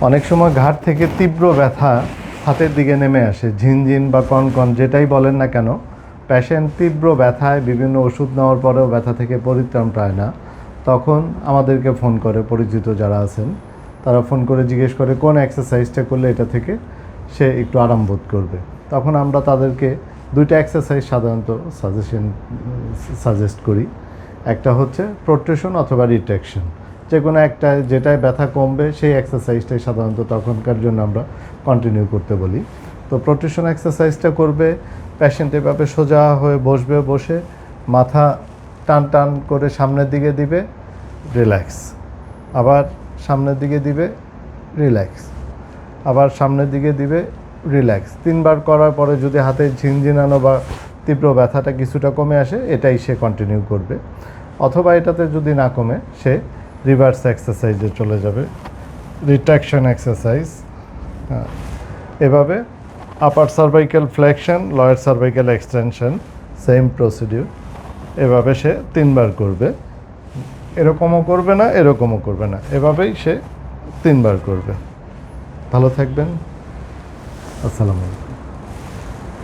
অনেক সময় ঘাট থেকে তীব্র ব্যথা হাতের দিকে নেমে আসে। ঝিনঝিন বা কনকন, যেটাই বলেন না কেন প্যাশেন্ট তীব্র ব্যথায় বিভিন্ন ওষুধ নেওয়ার পরেও ব্যথা থেকে পরিত্রাণ পায় না। তখন আমাদেরকে ফোন করে, পরিচিত যারা আছেন, তারা ফোন করে জিজ্ঞেস করে, কোন এক্সারসাইজটা করলে এটা থেকে সে একটু আরাম বোধ করবে? তখন আমরা তাদেরকে দুইটা এক্সারসাইজ সাধারণত সাজেশন সাজেস্ট করি। একটা হচ্ছে প্রোট্রেশন অথবা রিট্রাকশন যে কোনো একটা যেটায় ব্যথা কমবে, সেই এক্সারসাইজটাই সাধারণত তখনকার জন্য আমরা কন্টিনিউ করতে বলি। তো প্রোটেশন এক্সারসাইজটা করবে প্যাশেন্ট এভাবে সোজা হয়ে বসবে, বসে মাথা টান টান করে সামনের দিকে দিবে রিল্যাক্স আবার সামনের দিকে দিবে রিল্যাক্স আবার সামনের দিকে দিবে রিল্যাক্স তিনবার করার পরে যদি হাতে ঝিনঝিনানো বা তীব্র ব্যথাটা কিছুটা কমে আসে, এটাই সে কন্টিনিউ করবে। অথবা এটাতে যদি না কমে, সে রিভার্স এক্সারসাইজে চলে যাবে। রিট্রাকশন এক্সারসাইজ হ্যাঁ। এভাবে upper cervical flexion lower cervical extension same procedure এভাবে সে তিনবার করবে। এরকমও করবে না, এরকমও করবে না। এভাবেই সে তিনবার করবে। ভালো থাকবেন। আসসালামু আলাইকুম।